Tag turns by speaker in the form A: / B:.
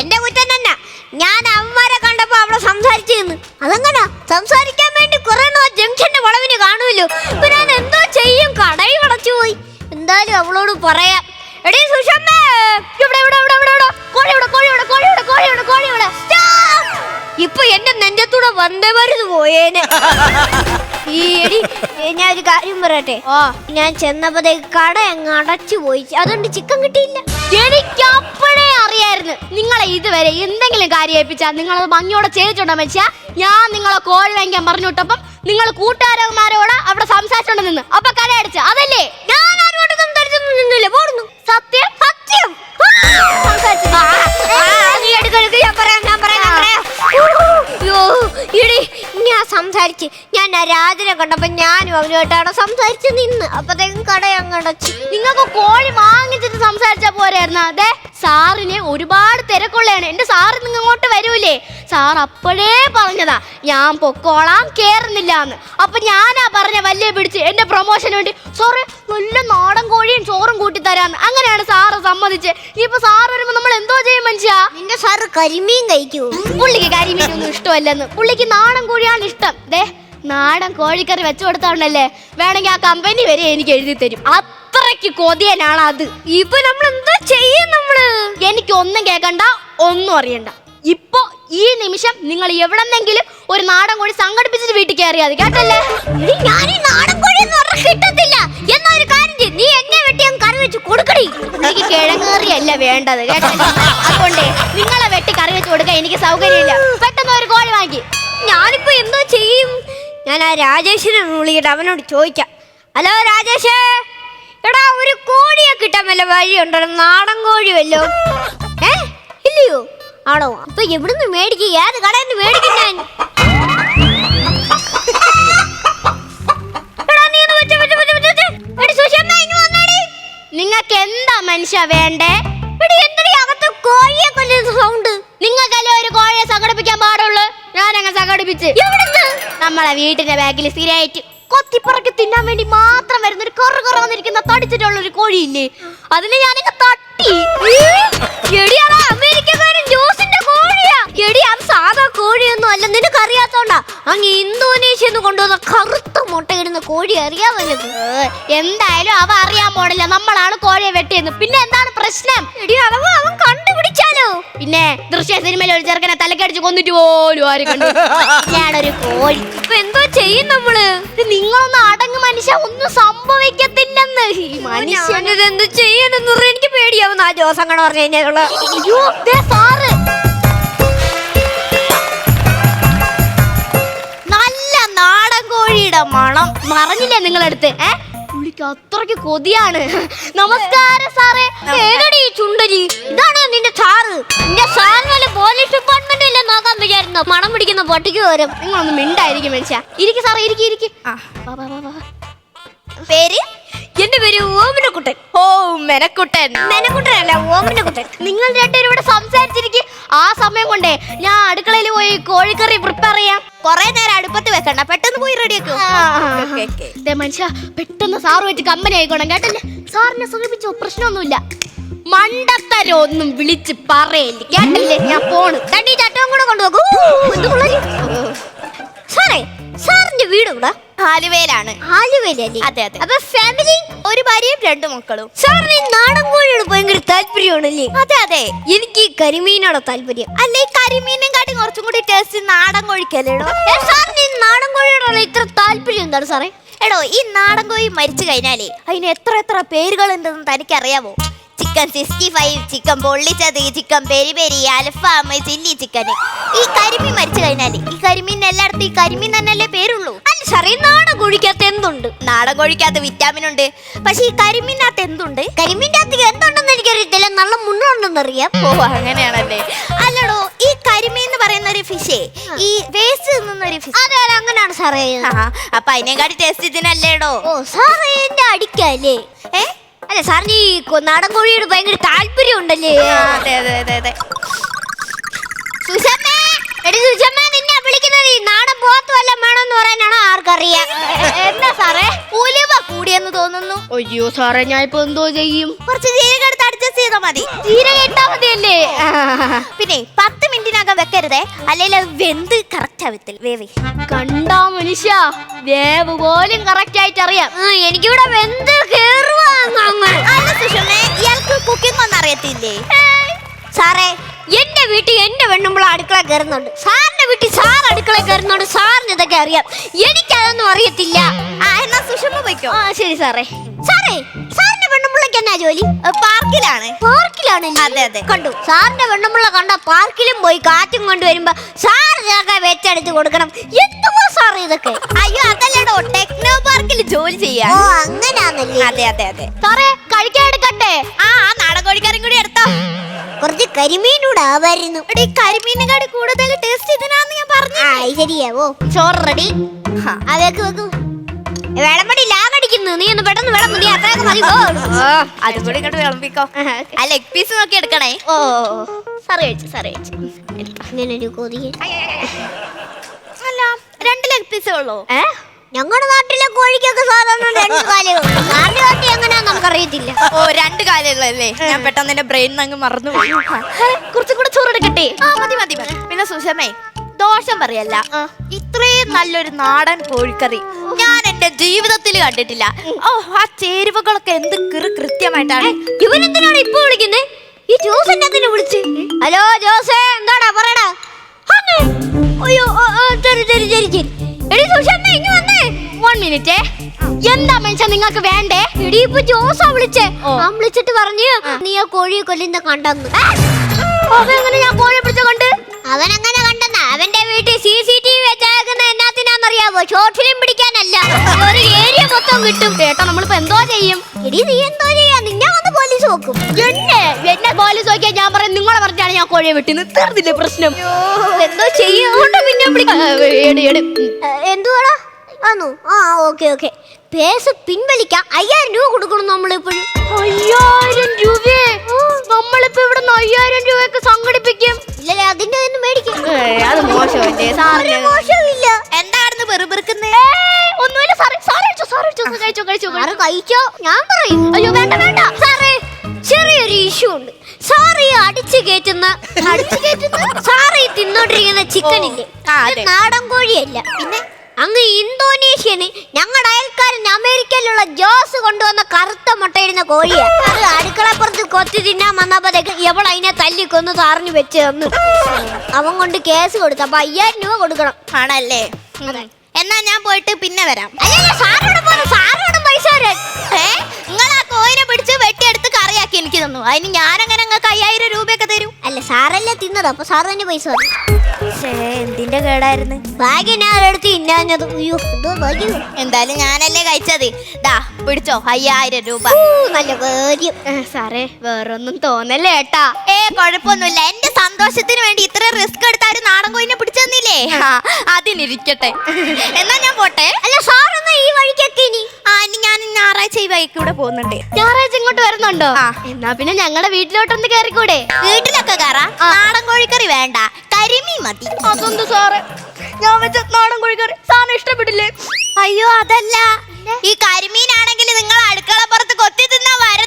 A: എന്റെ കുറ്റം തന്നെ. ഞാൻ അവന്മാരെ കണ്ടപ്പോ അവളെ സംസാരിച്ചു നിന്ന് അതെങ്ങനാ? സംസാരിക്കാൻ വേണ്ടി കുറെ ജംഗ്ഷന്റെ വളവിന് കാണുമല്ലോ. ഇപ്പൊ ഞാൻ എന്തോ ചെയ്യും? കടയിൽ വളച്ചു പോയി. എന്തായാലും അവളോട് പറയാം. എടീ സുഷമ്മേ ഇവിടെ ഇവിടെ ഇവിടെ ഇവിടെ ഇവിടെ. കോഴി ഇവിടെ കോഴി ഇവിടെ കോഴി ഇവിടെ കോഴി ഇവിടെ കോഴി ഇവിടെ. Stop! ഇപ്പൊ എന്റെ നെഞ്ചത്തൂടെ വന്ദേ വരുത് പോയേനെ. ഈ എടി ഞാൻ ഒരു കാര്യം പറയട്ടെ? ഞാൻ ചെന്നപ്പോഴത്തേക്ക് കട അങ്ങ് അടച്ചു പോയി. അതുകൊണ്ട് ചിക്കൻ കിട്ടിയില്ല.
B: എനിക്ക് അപ്പോഴേ അറിയായിരുന്നു. നിങ്ങളെ ഇതുവരെ എന്തെങ്കിലും കാര്യം ഏൽപ്പിച്ചാൽ നിങ്ങളത് ഭംഗിയോടെ ചെയ്തിട്ടുണ്ടോ മനുഷ്യ ഞാൻ നിങ്ങളെ കോഴി വാങ്ങിക്കാൻ പറഞ്ഞു നിങ്ങൾ കൂട്ടുകാരന്മാരോട് അവിടെ സംസാരിച്ചോണ്ട് നിന്ന്. അപ്പൊ കരയടിച്ച അതല്ലേ?
A: ഞാൻ ആരോട് സംസാരിച്ചൊന്നും നിന്നില്ല. പോടുന്നു.
B: സത്യം?
A: സത്യം? സംസാരിച്ചു. ഞാൻ പറയാം ഞാൻ പറയാം ഞാൻ പറയാം. ഇടി. സംസാരിച്ച്. ഞാൻ ആ രാജനെ കണ്ടപ്പോ ഞാനും അവനുമായിട്ടാണ് സംസാരിച്ച് നിന്ന്. അപ്പത്തേക്കും കട അങ്ങടച്ചു
B: നിങ്ങൾക്ക് കോഴി വാങ്ങിച്ചിട്ട് സംസാരിച്ചാ പോരായിരുന്നു? അതെ സാറിന് ഒരുപാട് തിരക്കുള്ളയാണ് എന്റെ സാറ് നിങ്ങൾ അങ്ങോട്ട് വരൂലേ? സാർ അപ്പോഴേ പറഞ്ഞതാ ഞാൻ പൊക്കോളാം കേറുന്നില്ല എന്ന് അപ്പൊ ഞാനാ പറഞ്ഞ വല്യ പിടിച്ച് എന്റെ പ്രൊമോഷന് വേണ്ടി സോറി നല്ല നാടൻ കോഴിയും ചോറും കൂട്ടി തരാന്ന്. അങ്ങനെയാണ് സാറ് സമ്മതിച്ച്. ഇപ്പൊ സാറ് വരുമ്പോ നമ്മൾ എന്തോ ചെയ്യും മനുഷ്യ?
A: നിന്റെ സാറ് കരിമീൻ കഴിക്കൂ.
B: പുള്ളിക്ക് കരിമീനൊന്നും ഇഷ്ടമല്ലെന്ന്. പുള്ളിക്ക് നാടൻ കോഴിയാണ് ഇഷ്ടം. ദേ നാടൻ കോഴിക്കറി വെച്ചു കൊടുത്തോണ്ടല്ലേ വേണമെങ്കിൽ ആ കമ്പനി വരെ എനിക്ക് എഴുതി തരും. അത്രയ്ക്ക് കൊതിയനാണ് അത്.
A: ഇപ്പൊ നമ്മൾ എന്താ ചെയ്യും നമ്മൾ?
B: എനിക്ക് ഒന്നും കേൾക്കണ്ട ഒന്നും അറിയണ്ട. ഇപ്പൊ ഈ നിമിഷം നിങ്ങൾ എവിടെന്നെങ്കിലും ഒരു നാടൻ കോഴി സംഘടിപ്പിച്ചിട്ട് വീട്ടിൽ കയറിയാതി കേട്ടല്ലേ?
A: ഞാൻ ഈ നാടൻ കോഴി കിട്ടത്തില്ല. എന്നൊരു കാര്യം നീ കൊടുക്കടി.
B: എനിക്ക് കിഴങ്ങേറിയല്ല വേണ്ടത് അതുകൊണ്ടേ നിങ്ങളെ വെട്ടി കറി വെച്ച് കൊടുക്കാൻ എനിക്ക് സൗകര്യമില്ല. പെട്ടെന്ന് ഒരു കോഴി വാങ്ങി.
A: ഞാനിപ്പോ എന്തോ ചെയ്യും? ഞാൻ ആ രാജേഷിനെ വിളിക്കട്ടെ അവനോട് ചോദിക്കാം. ഹലോ രാജേഷ്? എടാ ഒരു കോഴിയെ കിട്ടാൻ വല്ല വഴിയുണ്ടോ? നാടൻ കോഴി വല്ലോ? ഏ? ഇല്ലയോ? ആണോ? അപ്പൊ എവിടുന്ന് മേടിക്കും? ഏത് കടയിൽ നിന്ന് മേടിക്കും ഞാൻ? എടാ, നീ ഒന്ന് വെച്ച് വെച്ച്. എടി, സുഷമ്മ.
B: നിങ്ങൾക്ക് എന്താ മനുഷ്യ വേണ്ടേ?
A: സൗണ്ട്
B: നിങ്ങൾക്കല്ലേ ഒരു കോഴിയെ സംഘടിപ്പിക്കാൻ പാടുള്ളൂ? ഞാൻ അങ്ങ്
A: സംഘടിപ്പിച്ച്
B: നമ്മളെ വീട്ടിന്റെ ബാഗിൽ സ്ഥിരമായിട്ട് കൊത്തിപ്പറക്കി തിന്നാൻ വേണ്ടി മാത്രം വരുന്ന ഒരു കുറു കുറ വന്നിരിക്കുന്ന തടിച്ചിട്ടുള്ള ഒരു കോഴിയില്ലേ? അതിന് ഞാനങ്ങ് തട്ടി.
A: അമേരിക്കക്കാരൻ കോഴിയാ. സാധാ നിനക്ക് അറിയാത്തോണ്ടാ അങ്ങ് ഇന്തോനേഷ്യന്ന് കൊണ്ടുവന്ന കറുത്ത കോഴി അറിയാമോ നിനക്ക്
B: എന്തായാലും അവ അറിയാൻ പോണില്ല. നമ്മളാണ് കോഴിയെ വെട്ടിയെന്ന്. പിന്നെ എന്താണ് പ്രശ്നം?
A: എടി അഥവാ അവൻ കണ്ടുപിടിച്ചാലോ?
B: പിന്നെ ദൃശ്യ സിനിമയിൽ ഒരു ചെറുക്കനെ തലക്കടിച്ച് കൊന്നിട്ട് പോലും ആരും കണ്ടു? ഞാനൊരു കോഴി.
A: ഇപ്പൊ എന്തോ ചെയ്യും
B: നമ്മൾ? നിങ്ങളൊന്ന് അടങ്ങ് മനുഷ്യ ഒന്നും സംഭവിക്കത്തില്ലെന്ന്.
A: മനുഷ്യനെന്ത് ചെയ്യാനെന്ന് എനിക്ക് പേടിയാവുന്ന. ആ ജോസ് അങ്ങനെ പറഞ്ഞു കഴിഞ്ഞാലുള്ള
B: കോഴിയുടെ മണം മറഞ്ഞില്ലേ നിങ്ങളടുത്ത്? ഏ? പുള്ളിക്ക് അത്രയ്ക്ക് കൊതിയാണ്. നമസ്കാരം സാറേ.
A: ഏതടി ഈ ചുണ്ടലി ഇതാണ് നിന്റെ സാറ് നിന്റെ സാറിന് പോലീസ് ഡിപ്പാർട്ട്മെന്റ് അല്ലേ നോക്കാൻ വിചാരിച്ചോ മണം പിടിക്കുന്ന പട്ടിക്ക് വരും
B: നിങ്ങളൊന്ന് മിണ്ടായിരിക്കും മനുഷ്യ. ഇരിക്കും സാറേ ഇരിക്കും ഇരിക്കും.
A: പേര്? എന്റെ പേര് ഓമനക്കുട്ടൻ.
B: ഓ മെനക്കുട്ടൻ.
A: മെനക്കുട്ടനല്ല ഓമനക്കുട്ടൻ
B: നിങ്ങൾ രണ്ടുപേരും ഇവിടെ സംസാരിച്ചിരിക്കും. ആ സമയം കൊണ്ടേ ഞാൻ അടുക്കളയിൽ പോയി കോഴിക്കറി പ്രിപ്പയർ ചെയ്യാം.
A: കൊറേ നേരം അടുപ്പത്ത് വെക്കണ്ട. പെട്ടെന്ന് പോയി റെഡിയാക്കും
B: മനുഷ്യ പെട്ടെന്ന് സാറ് വെച്ച് കമ്പനി ആയിക്കോണം കേട്ടല്ലേ സാറിനെ സുഖിപ്പിച്ചോ? പ്രശ്നമൊന്നുമില്ല. മണ്ടത്തരം ഒന്നും വിളിച്ച് പറയല്ലേ. കേട്ടല്ലേ? ഞാൻ പോണ്.
A: തണ്ടി ചട്ടവും കൂടെ കൊണ്ടുപോകൂ? സാറേ സാറിന്റെ വീട്
B: ആലുവയിലാണ്
A: ആലുവയിലല്ലേ
B: അതെ, അതെ.
A: അപ്പൊ ഫാമിലി
B: ഒരു ഭാര്യയും രണ്ട് മക്കളും.
A: സാറിന് ഈ നാടൻ കോഴിയോട് ഭയങ്കര താല്പര്യമാണല്ലേ?
B: അതെ അതെ.
A: എനിക്ക് ഈ കരിമീനോട് താല്പര്യം?
B: അല്ലെ ഈ കരിമീനും കാട്ടി കുറച്ചും കൂടി ടേസ്റ്റ് നാടൻ കോഴിക്കല്ലേടോ?
A: ഏ, സാറിന് ഈ നാടൻ കോഴിയോടുള്ള ഇത്ര താല്പര്യം എന്താണ് സാറേ?
B: എടോ ഈ നാടൻ കോഴി മരിച്ചു കഴിഞ്ഞാലേ അതിന് എത്ര എത്ര പേരുകളുണ്ടെന്ന് തനിക്കറിയാമോ ചിക്കൻ സിക്സ്റ്റി ഫൈവ് ചിക്കൻ പൊള്ളിച്ചത് chicken peri peri alfaham chilli chicken ഈ കരിമീൻ മരിച്ചു കഴിഞ്ഞാൽ ഈ കരിമീൻ എല്ലായിടത്തും ഈ കരിമീൻ തന്നെയല്ലേ പേരുള്ളൂ?
A: ഈ നാടൻ കോഴിക്കകത്ത് എന്തുണ്ട്?
B: നാടൻ കോഴിക്കകത്ത് വിറ്റാമിൻ ഉണ്ട്. പക്ഷെ ഈ കരിമീനകത്ത് എന്തുണ്ട്?
A: കരിമീന്റെ അകത്ത് എന്തുണ്ടെന്ന് എനിക്കറിയത്തില്ല. നല്ല മുന്നുണ്ടെന്ന് അറിയാം
B: ഓ അങ്ങനെയാണല്ലേ. അല്ലടോ ഈ കരിമീൻ എന്ന് പറയുന്ന ഒരു ഫിഷേ ഈ വേസ്റ്റ് തിന്നുന്ന ഒരു ഫിഷ്
A: അതെ അതെ അങ്ങനെയാണ് സാറേ
B: അപ്പൊ അതിനെക്കാട്ടി ടേസ്റ്റ് ഇതിനല്ലേടോ?
A: ഓ സാറേ എന്റെ അടിക്കല്ലേ?
B: ഏ?
A: അല്ല സാറിന് ഈ നാടൻ കോഴിയോട് ഭയങ്കര താല്പര്യം ഉണ്ടല്ലേ?
B: അതെ അതെ അതെ അതെ.
A: സുഷമ്മേ എടി സുഷമ്മ നിന്നെ വിളിക്കുന്നത് ഈ നാടൻ പോത്ത് വല്ലതും വേണമെന്ന് പറയാനാണോ?
B: കൂടിയ അയ്യോ സാറേ ഞാൻ ഇപ്പൊ എന്തോ ചെയ്യും?
C: കുറച്ച് ജീരകം എടുത്ത് അഡ്ജസ്റ്റ് ചെയ്താൽ മതി.
B: ജീരകം ഇട്ടാ മതിയല്ലേ?
C: പിന്നെ പത്ത് മിനിറ്റിനകം വെക്കരുതേ. അല്ലെങ്കിൽ അത് വെന്ത് കറക്റ്റ് ആവത്തിൽ വേവി.
B: കണ്ടാ മനുഷ്യ വേവ് പോലും കറക്റ്റ് ആയിട്ട് അറിയാം.
A: എനിക്കിവിടെ വെന്ത്.
C: അല്ല സുഷമേ ഇയാൾക്ക് കുക്കിംഗ് ഒന്നും അറിയത്തില്ലേ?
A: സാറേ എന്റെ വീട്ടിൽ എന്റെ പെണ്ണുമ്പോൾ അടുക്കള കയറുന്നുണ്ട് സാറിന്റെ വീട്ടിൽ സാർ അടുക്കള കയറുന്നോണ്ട് സാറിന് ഇതൊക്കെ അറിയാം. എനിക്കതൊന്നും അറിയത്തില്ല.
C: ആ എന്നാ സുഷമ പോയിക്കോ.
B: ആ ശരി സാറേ.
A: സാറേ സാറിന്റെ പെണ്ണുമ്പിള്ളക്ക് എന്നാ ജോലി?
C: പാർക്കിലാണ്.
A: പാർക്കിലാണല്ലേ?
C: അതെ, അതെ.
A: കണ്ടു. സാറിന്റെ പെണ്ണുമ്പിള്ള കണ്ട പാർക്കിലും പോയി കാറ്റും കൊണ്ടുവരുമ്പോ സാർ ഇതൊക്കെ വെച്ചെടുത്ത് കൊടുക്കണം. എന്തുവാ സാർ ഇതൊക്കെ?
C: അയ്യോ അതല്ലടോ ടെക്നോ പാർക്കിൽ ജോലി ചെയ്യാ.
A: ഓ അങ്ങനാന്നല്ലേ?
C: അതെ അതെ അതെ.
B: സാറേ കഴിക്കാൻ എടുക്കട്ടെ?
C: ആ ആ നാടൻ കൂടി
A: കുറച്ച് കരിമീനൂടെ ആവായിരുന്നു.
C: എടി കരിമീനുകാട് കൂടുതൽ ടേസ്റ്റ് ഇതിനാന്ന് ഞാൻ പറഞ്ഞു.
A: ഓ. ചോറ് റെഡി ആ വെക്കൂ. വെളമ്പടി ലാഗടിക്കുന്നു നീ ഒന്ന് പെട്ടെന്ന് വിളമ്പ് നീ അത്രയൊക്കെ മതി.
C: അതും കൂടി ഇങ്ങോട്ട് വിളമ്പിക്കോ. ആ ലെഗ് പീസ് നോക്കി എടുക്കണേ.
B: ഓ സാറ് കഴിച്ചു സാറ് കഴിച്ചു
A: ഇങ്ങനെ ഒരു
C: അല്ല രണ്ട് ലെഗ് പീസേ ഉള്ളൂ.
B: ഏ?
A: ഞങ്ങളുടെ നാട്ടിലെ കോഴിക്കൊക്കെ സാധാരണ രണ്ട് കാലുകൾ നാട്ടിലെ എങ്ങനെയാന്ന് നമുക്കറിയത്തില്ല.
C: ഓ രണ്ട് കാലുകളല്ലേ? ഞാൻ പെട്ടെന്ന് എന്റെ ബ്രെയിൻ അങ്ങ് മറന്നു പോയി.
B: കുറച്ചും കൂടെ ചോറ് എടുക്കട്ടെ?
C: ആ മതി മതി മതി. പിന്നെ സുഷമേ ദോഷം പറയല്ല. ഇത്രയും നല്ലൊരു നാടൻ കോഴിക്കറി ഞാൻ എന്റെ ജീവിതത്തിൽ കണ്ടിട്ടില്ല. ഓ ആ ചേരുവകളൊക്കെ എന്ത് കിറു കൃത്യമായിട്ടാണ്.
A: ഇവനെന്തിനാണ് ഇപ്പൊ വിളിക്കുന്നത് ഈ ജോസ് എന്നെ വിളിച്ച്? ഹലോ ജോസേ എന്താടാ പറയടാ. അയ്യോ ശരി ശരി ശരി ശരി. എടി സുഷമ്മ ഇങ്ങ് വന്നേ.
B: വൺ മിനിറ്റ് എന്താ മനുഷ്യ നിങ്ങൾക്ക് വേണ്ടേ?
A: എടി ഇപ്പൊ ജോസാ വിളിച്ചേ. ഞാൻ വിളിച്ചിട്ട് പറഞ്ഞു നീ ആ കോഴിയെ കൊല്ലുന്ന കണ്ടെന്ന്.
B: അതെങ്ങനെ ഞാൻ കോഴിയെ പിടിച്ച കണ്ട്?
A: അവൻ അങ്ങനെ കണ്ടെന്ന? അവന്റെ വീട്ടിൽ സി സി ടി വി വെച്ചേക്കുന്ന എന്നാത്തിനാന്നറിയാവോ? Short film പിടിക്കാനല്ല. ഒരു ഏരിയ മൊത്തം കിട്ടും.
B: ചേട്ടാ നമ്മളിപ്പോ എന്തോ ചെയ്യും?
A: എടി നീ എന്തോ ചെയ്യാ? നിന്നെ വന്ന് പോലീസ് നോക്കും.
B: എന്നെ എന്നെ പോലീസ് നോക്കിയാ ഞാൻ പറയും നിങ്ങളെ പറഞ്ഞാണ് ഞാൻ കോഴിയെ വെട്ടിന്ന്. തീർന്നില്ലേ പ്രശ്നം.
A: എന്തോ ചെയ്യുകൊണ്ട് പിന്നെ. എന്തുവാടാ? ആണോ ആ ഓക്കെ ഓക്കെ. പേസ് പിൻവലിക്കാം. അയ്യായിരം രൂപ കൊടുക്കണം നമ്മളിപ്പോഴും.
B: അയ്യായിരം രൂപയെ നമ്മളിപ്പോ ഇവിടെ അയ്യായിരം രൂപയൊക്കെ സംഘടിപ്പിക്കും.
A: ഇല്ലല്ലേ അതിന്റെ ഒന്നും മേടിക്കും.
B: അത് മോശമല്ലേ
A: ഒരു
B: സാറിന്?
A: മോശമില്ല
C: എന്താണെന്ന്
B: വെറുപെറുക്കുന്നത് ഒന്നുമില്ല സാറേ സാറേ കഴിച്ചോ സാറ് കഴിച്ചോ കഴിച്ചോ കഴിച്ചോ
A: സാറ് കഴിച്ചോ. ഞാൻ പറയും.
B: അയ്യോ വേണ്ട വേണ്ട.
A: സാറേ ചെറിയൊരു ഇഷ്യൂ ഉണ്ട്. സാറ് ഈ അടിച്ചു കയറ്റുന്ന അടിച്ചു കയറ്റുന്ന സാറ് ഈ തിന്നോണ്ടിരിക്കുന്ന ചിക്കൻ ഇല്ലേ നാടൻ കോഴിയല്ല. പിന്നെ അങ്ങ് ഇന്തോനേഷ്യന് ഞങ്ങളുടെ അയൽക്കാരൻ അമേരിക്കയിലുള്ള ജോസ് കൊണ്ടുവന്ന കറുത്ത മുട്ടയിടുന്ന കോഴിയെ. അത് അടുക്കളപ്പുറത്ത് കൊത്തി തിന്നാൻ വന്നപ്പോഴത്തേക്ക് എവൾ അതിനെ തല്ലിക്കൊന്ന് സാറിന് വെച്ച് തന്നു. അവൻ കൊണ്ട് കേസ് കൊടുത്തു. അപ്പൊ അയ്യായിരം രൂപ കൊടുക്കണം.
C: ആണല്ലേ? എന്നാ ഞാൻ പോയിട്ട് പിന്നെ വരാം.
A: അല്ലല്ല സാറോട് പോന്നു. സാറോട് പൈസ
C: നിങ്ങൾ ആ കോഴിനെ പിടിച്ച് വെട്ടിയെടുത്ത് കറിയാക്കി എനിക്ക് തന്നു. അതിന് ഞാൻ അങ്ങനെ നിങ്ങൾക്ക് അയ്യായിരം രൂപയൊക്കെ തരും.
A: അല്ല സാറല്ലേ തിന്നത്. അപ്പൊ സാർ തന്നെ പൈസ
C: എന്തിന്റെ കേടായിരുന്നു?
A: ഭാഗ്യം ഞാൻ എടുത്ത് ഇന്നാഞ്ഞത് അയ്യോ എന്തോ ഭാഗ്യം.
C: എന്തായാലും ഞാനല്ലേ കഴിച്ചത്. ദാ പിടിച്ചോ. അയ്യായിരം രൂപ.
A: ഊ, നല്ല
B: ഏ, സാറേ വേറൊന്നും തോന്നല്ലേ ഏട്ടാ.
C: ഏ കൊഴപ്പൊന്നുമില്ല എന്റെ സന്തോഷത്തിന് വേണ്ടി ഇത്ര റിസ്ക് എടുത്താരും നാടൻ കോയിനെ പിടിച്ചു തന്നില്ലേ അതിനിരിക്കട്ടെ. എന്നാ ഞാൻ പോട്ടെ.
A: അല്ല ഈ വഴിക്കൊക്കെ ഇനി?
C: ആ ഇനി ഞാൻ ഞായറാഴ്ച ഈ ബൈക്കിലൂടെ പോകുന്നുണ്ട്.
B: ഞായറാഴ്ച ഇങ്ങോട്ട് വരുന്നുണ്ടോ? എന്നാ പിന്നെ ഞങ്ങളുടെ വീട്ടിലോട്ടൊന്ന് കയറിക്കൂടെ
C: വീട്ടിലൊക്കെ കയറാം നാടൻ കോഴിക്കറി വേണ്ട. കരിമീൻ മതി.
B: അതൊന്നും സാറ്? ഞാൻ വെച്ച നാടൻ കോഴിക്കറി സാറിന് ഇഷ്ടപ്പെട്ടില്ലേ
C: അയ്യോ അതല്ല. ഈ കരിമീനാണെങ്കിൽ നിങ്ങൾ അടുക്കളപ്പുറത്ത് കൊത്തി തിന്നാ വര